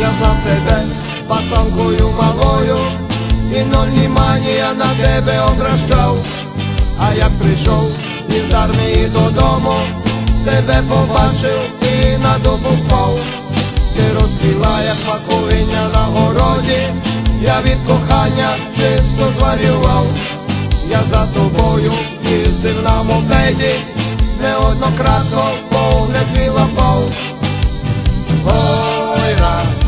я знав тебе пацанкою малою, і ноль внимання на тебе обращав. А як прийшов із армії додому, тебе побачив і на дубу впав. Ти розквіла, як маковиня на городі, я від кохання чисто зварював. Я за тобою їздив на мопеді, неоднократно погляд твій лапав. Гойра, гойра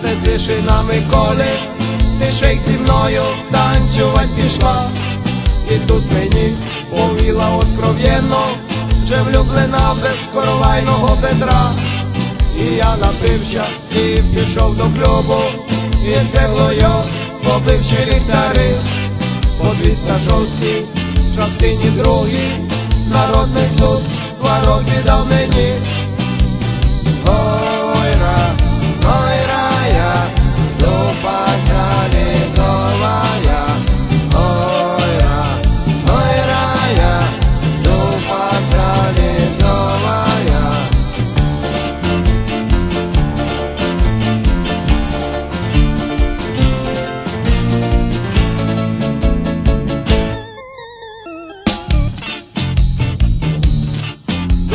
проводах з тецішинами коли ти й зі мною танцювать пішла, і тут мені повіла откровенно, вже влюблена без коровайного бедра. І я напився і пішов до клубу, і цеглою побивши ліхтари по 206 частині другій народний суд два роки дав мені.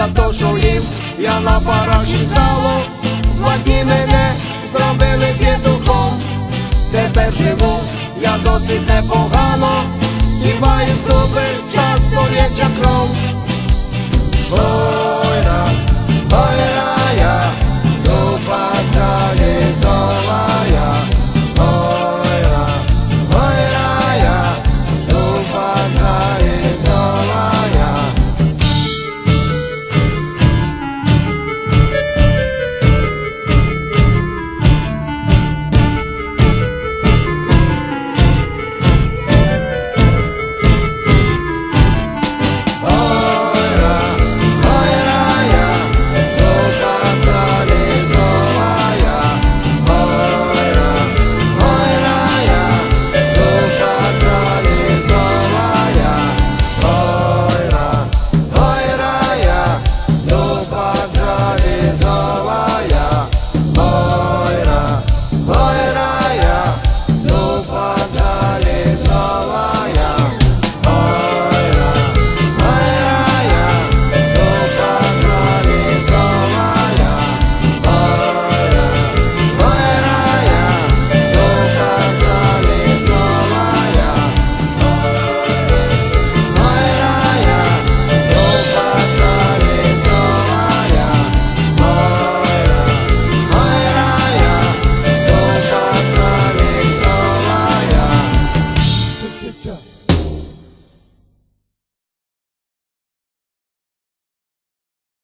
За то, що їм я на параші сало, Ладні дні мене зробили петухом. Тепер живу я досить непогано, хіба і ступив час полється